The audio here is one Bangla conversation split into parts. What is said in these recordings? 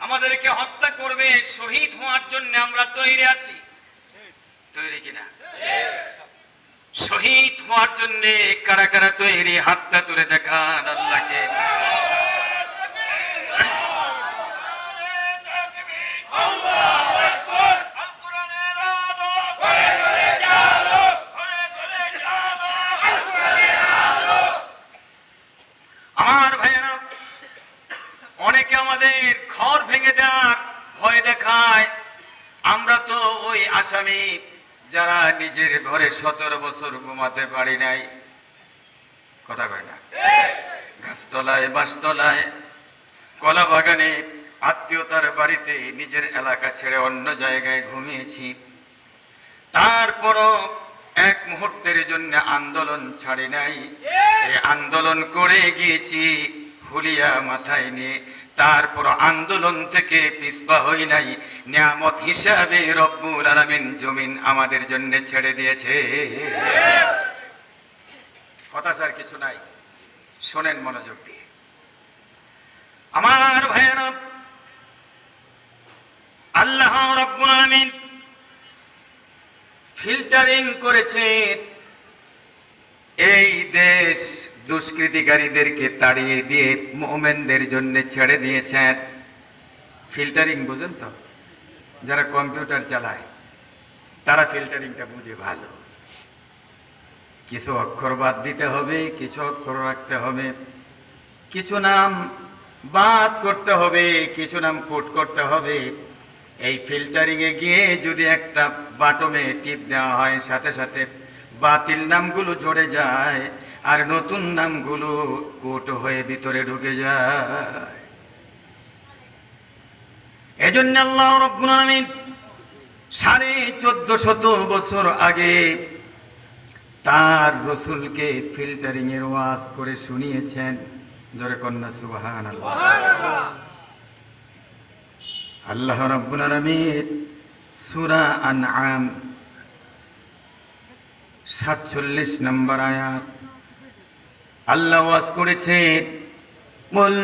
আমাদেরকে হত্যা করবে, শহীদ হওয়ার জন্য আমরা তৈরি আছি। তৈরি কিনা? শহীদ হওয়ার জন্য কারা কারা তৈরি? হাতটা তুলে দেখান আল্লাহকে আমার ভাইয়েরা অনেকে আমাদের ঘর ভেঙে দেওয়ার ভয় দেখায় আমরা তো ওই আসামি যারা নিজের ঘরে সতেরো বছর ঘুমাতে পারি নাই। কথা কয় না? গাছতলায় বাসতলায় কলা বাগানে আত্মীয়তার বাড়িতে নিজের এলাকা ছেড়ে অন্য জায়গায় ঘুমিয়েছি। তারপরও এক মুহূর্তের জন্য আন্দোলন ছাড়ি নাই। এই আন্দোলন করে গিয়েছি। হুলিয়া মাথায় নিয়ে তারপর আন্দোলন থেকে পিছপা হই নাই। নিয়ামত হিসাবে রব্বুল আলামিন জমিন আমাদের জন্য ছেড়ে দিয়েছে। হতাশার কিছু নাই। শোনেন মনোযোগ দিয়ে। আমার ভাইয়েরা আল্লাহ রব্বুল আলামিন ফিল্টারিং করেছে এই দেশ দুষ্কৃতিকারীদেরকে তাড়িয়ে দিয়ে মোমেনদের জন্য ছেড়ে দিয়েছেন। ফিল্টারিং বুঝেন তো? যারা কম্পিউটার চালায়, তারা ফিল্টারিংটা বুঝে ভালো। কিছু অক্ষর বাদ দিতে হবে, কিছু অক্ষর রাখতে হবে, কিছু নাম বাদ করতে হবে, কিছু নাম কোট করতে হবে। এই ফিল্টারিং এ গিয়ে যদি একটা বাটমে টিপ দেওয়া হয়, সাথে সাথে বাতিল নামগুলো জড়ে যায় আর নতুন নামগুলো কোট হয়ে ভিতরে ঢুকে যায়। এজন্য আল্লাহ রব্বুল আলামিন সাড়ে চোদ্দ শত বছর আগে তার রসুলকে ফিল্টারিং এর ওয়াজ করে শুনিয়েছেন। জোরে কন্যা সুবাহান আল্লাহ রব্বুল আলামিন সূরা আনআম 47 নম্বর আয়াত আল্লাহ ওয়াজ করেছেন قل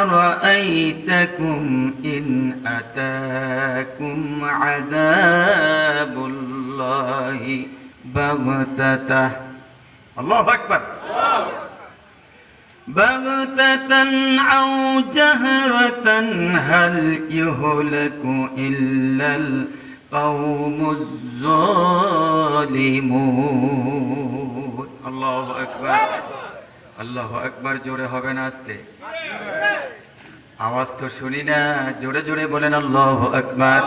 أرأيتكم إن أتاكم عذاب الله بغتة الله أكبر بغتة أو جهرة هل يهلك إلا القوم الظالمون الله أكبر আল্লাহ একবার জোরে হবে না আসতে আওয়াজ তো শুনি না, জোরে জোরে বলেন আল্লাহ আকবার।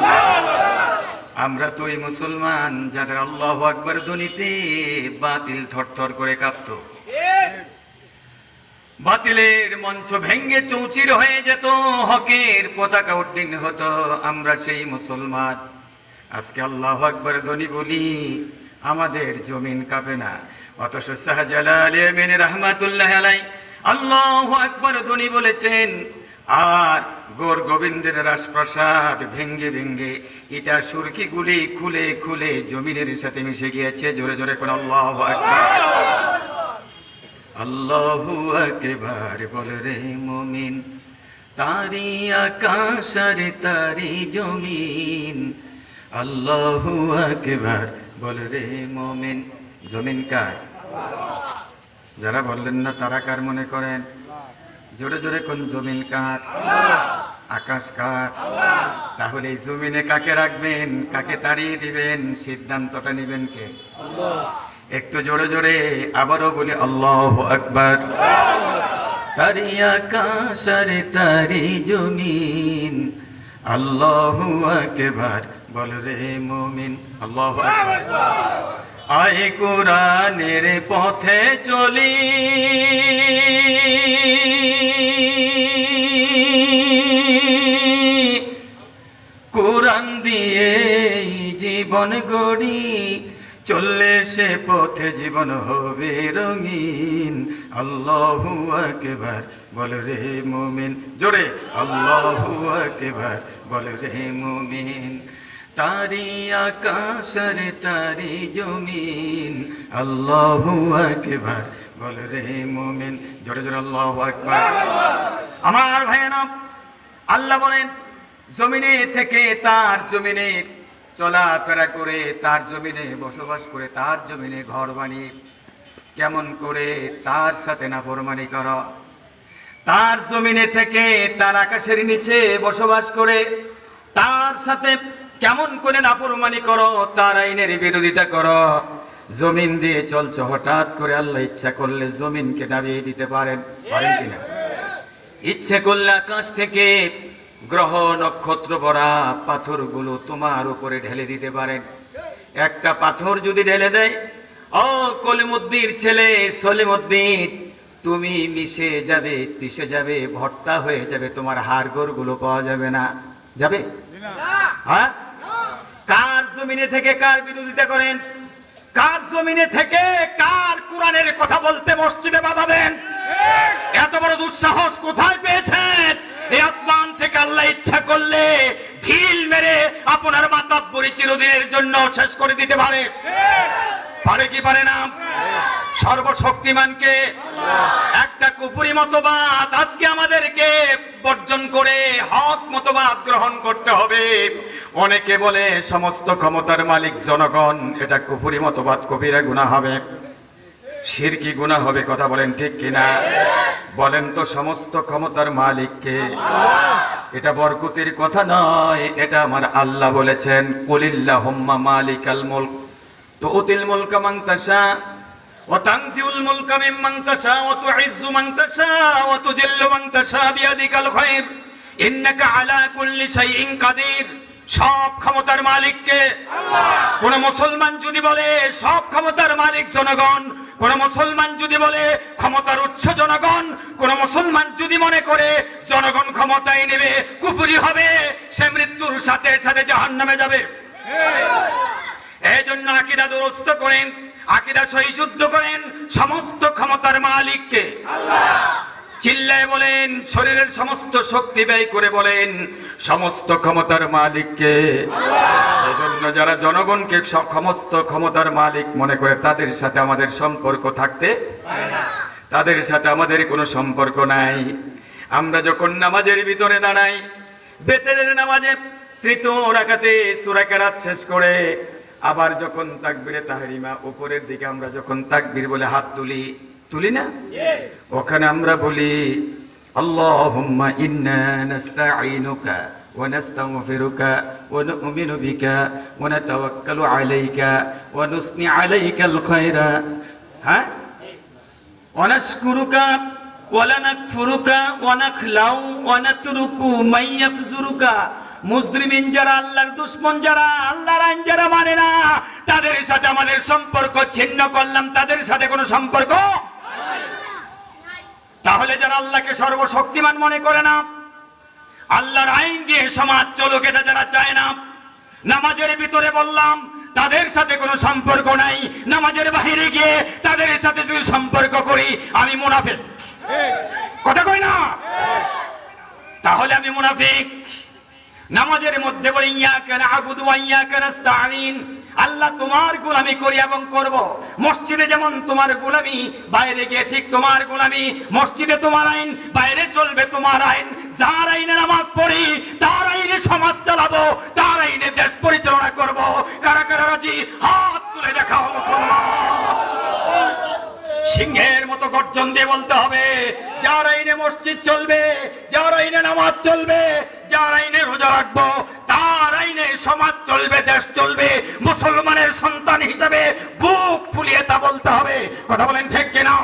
আমরা তো এই মুসলমান, যাদের আল্লাহ আকবার ধ্বনিতে বাতিল থরথর করে কাঁপত। বাতিলের মঞ্চ ভেঙ্গে চৌচির হয়ে যেত, হকের পতাকা উড্ডীন হতো, আমরা সেই মুসলমান। আজকে আল্লাহ আকবার ধ্বনি বলি, আমাদের জমিন কাঁপে না। অথচ শাহজালাল ইয়ামিন রহমাতুল্লাহ আলাই আল্লাহ আকবার ধ্বনি বলেছেন, আর গোর গোবিন্দের রাজপ্রাসাদ ভেঙ্গে ভেঙ্গে ইটা সুরকি গুলি খুলে খুলে জমিনের সাথে মিশে গিয়েছে। জোরে জোরে করে আল্লাহ আল্লাহু আকবার বল রে মুমিন, তারি আকাশ আর তারি জমিন। আল্লাহু আকবার বল রে মুমিন। জমিন কার? যারা বললেন না তারা কার মনে করেন? জোরে জোরে কোন জমিন কার? আকাশ কার? তাহলে এই জমিনে কাকে রাখবেন? কাকে তাড়িয়ে দিবেন? সিদ্ধান্তটা নিবেন কে? একটু জোরে জোরে আবারও বলি, আল্লাহ আকবার। তারি আকাশ আর তারি জমিন। আল্লাহ আকবার। বল রে মুমিন, আল্লাহ আকবার। আয় কোরআনের পথে চলি। কোরআন দিয়ে জীবন গড়ি, চললে সে পথে জীবন হবে রঙিন। আল্লাহু আকবার, বল রে মুমিন। জোরে, আল্লাহু আকবার, বল রে মুমিন। তারি আকাশের তারি জমিন, আল্লাহু আকবার। বল রে মুমিন, জোরে জোরে আল্লাহু আকবার। আমার ভাইয়েরা, আল্লাহ বলেন, জমিনে থেকে তার জমিনে চলাফেরা করে, তার জমিনে বসবাস করে, তার জমিনে ঘর বানিয়ে, কেমন করে তার সাথে নাফরমানি কর। তার জমিনে থেকে তার আকাশের নিচে বসবাস করে, তার সাথে কেমন করে নাফরমানি করো তার আইনের বিরোধিতা করো। জমিন দিয়ে চলছ হঠাৎ করে আল্লাহ ইচ্ছা করলে জমিনকে নামিয়ে দিতে পারেন পারেন কিনা? ইচ্ছে করলে আকাশ থেকে গ্রহ নক্ষত্র ভরা পাথরগুলো তোমার উপরে ঢেলে দিতে পারেন। একটা পাথর যদি ঢেলে দেয় ও কলিমুদ্দির ছেলে সলিমুদ্দিন তুমি মিশে যাবে পিষে যাবে ভট্টা হয়ে যাবে তোমার হাড়গোড়গুলো পাওয়া যাবে না। যাবে? হ্যাঁ? জমিনে থেকে কার বিরোধিতা করেন? কার জমিনে থেকে কার কোরআনের কথা বলতে মসজিদে বাধা দেন? এত বড় দুঃসাহস কোথায় পেয়েছেন? এই আসমান থেকে আল্লাহ ইচ্ছা করলে ঢিল মেরে আপনার মাতাব্বরি চিরদিনের জন্য শেষ করে দিতে পারে। পারে কি পারে না? সর্বশক্তিমানকে, একটা কুপুরি মতবাদ আজকে আমাদেরকে বর্জন করে, হক মতবাদ গ্রহণ করতে হবে। অনেকে বলে, সমস্ত ক্ষমতার মালিক জনগণ, এটা কুপুরি মতবাদ, কবিরা গুণা হবে। শিরকি গুণা হবে, কথা বলেন ঠিক কিনা? বলেন তো সমস্ত ক্ষমতার মালিককে। এটা বরকতির কথা নয়, এটা আমার আল্লাহ বলেছেন মালিকাল মুলক তুতিল মুলকা মান তাশা। وتنزع الملك ممن تشاء وتعز من تشاء وتذل من تشاء بيدك الخير إنك على كل شيء قدير সব ক্ষমতার মালিককে কোন মুসলমান যদি বলে সব ক্ষমতার মালিক জনগণ কোন মুসলমান যদি বলে ক্ষমতার উৎস জনগণ কোন মুসলমান যদি মনে করে জনগণ ক্ষমতায় নেবে কুপুরি হবে সে মৃত্যুর সাথে সাথে জাহান নামে যাবে এই জন্য আকিদা দুরস্ত করেন আকিদা সহি শুদ্ধ করেন সমস্ত ক্ষমতার মালিককে। চিল্লায় বলেন, শরীরের সমস্ত শক্তি ব্যয় করে বলেন, সমস্ত ক্ষমতার মালিককে। এজন্য যারা জনগণকে সমস্ত ক্ষমতার মালিক মনে করে, তাদের সাথে আমাদের সম্পর্ক থাকতে তাদের সাথে আমাদের কোনো সম্পর্ক নাই। আমরা যখন নামাজের ভিতরে দাঁড়াই, বেতের নামাজে তৃতীয় রাখাতে সুরাকারাত শেষ করে আবার যখন তাকবিরে তাহারিমা উপরের দিকে আমরা যখন তাকবির বলে হাত তুলি তুলি না ওখানে আমরা বলি আল্লাহুম্মা ইন্না নাস্তাঈনুকা ونستغفرك ونؤمن بك ونتوكل عليك ونثني عليك الخير ها ونشكرك ولا نكفرك ونخلع ونترك من يفزرك মুজরিমিন যারা আল্লাহর দুশ্মন যারা আল্লাহর আইন যারা মানে না তাদের সাথে আমাদের সম্পর্ক ছিন্ন করলাম তাদের সাথে কোনো সম্পর্ক তাহলে যারা আল্লাহকে সর্বশক্তিমান মনে করে না আল্লাহর আইন দিয়ে সমাজ চলুক এটা যারা চায় না নামাজের ভিতরে বললাম তাদের সাথে কোনো সম্পর্ক নাই নামাজের বাহিরে গিয়ে তাদের সাথে যদি সম্পর্ক করি আমি মুনাফিক। কথা কই না? তাহলে আমি মুনাফিক। নামাজের মধ্যে বলি, ইয়াকা আল্লাহ তোমার গোলামি করি এবং করব। মসজিদে যেমন তোমার গোলামি, বাইরে গিয়ে ঠিক তোমার গোলামি। মসজিদে তোমার আইন, বাইরে চলবে তোমার আইন। যার আইনে নামাজ পড়ি, তার আইনে সমাজ চালাবো, তার আইনে দেশ পরিচালনা করব। কারা কারা রাজি? হাত তুলে দেখাও মুসলমান। সিংহের মতো গর্জন দিয়ে বলতে হবে, যার আইনে মসজিদ চলবে, যার আইনে নামাজ চলবে যার আইনে রোজা রাখব, তার আইনে সমাজ চলবে, দেশ চলবে, মুসলমানের সন্তান হিসাবে বুক ফুলিয়ে তা বলতে হবে। কথা বলেন ঠিক কিনা?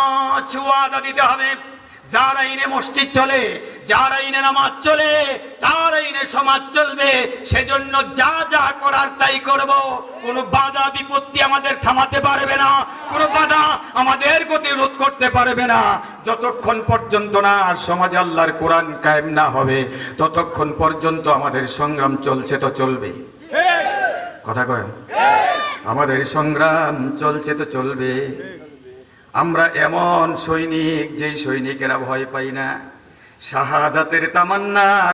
আজ ওয়াদা দিতে হবে, যার আইনে মসজিদ চলে যার আইনে নামাজ চলে, তার আইনে সমাজ চলবে, সেজন্য যা যা করার তাই করব। কোনো বাধা, বিপত্তি আমাদের থামাতে পারবে না, কোনো বাধা আমাদের গতি রোধ করতে পারবে না। যতক্ষণ পর্যন্ত না সমাজে আল্লাহর কোরআন কায়েম না হবে, ততক্ষণ পর্যন্ত আমাদের সংগ্রাম চলছে তো চলবে কথা কয়? আমাদের সংগ্রাম চলছে তো চলবে। আমরা এমন সৈনিক, যেই সৈনিকেরা ভয় পাই না। শাহাদাতের তামান্না